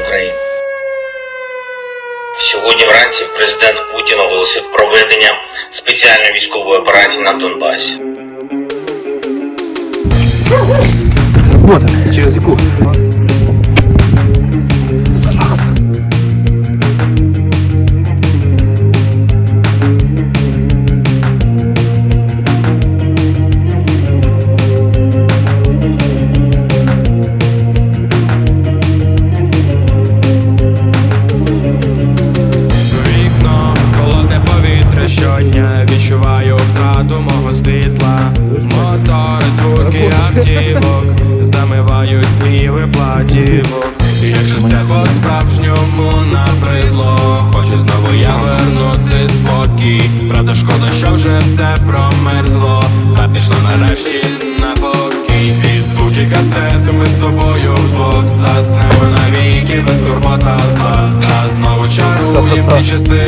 України. Сьогодні вранці президент Путін оголосив проведення спеціальної військової операції на Донбасі. Через яку? Відчуваю втрату мого світла. Мотори, звуки автівок Замивають твіви платівок. Якщо це по-справжньому набридло Хочу знову я вернути спокій. Правда, шкода, що вже все промерзло. Та пішло нарешті на покій Під звуки касети ми з тобою вдвох Заснемо навіки без турбота зла. Та знову чаруєм ці часи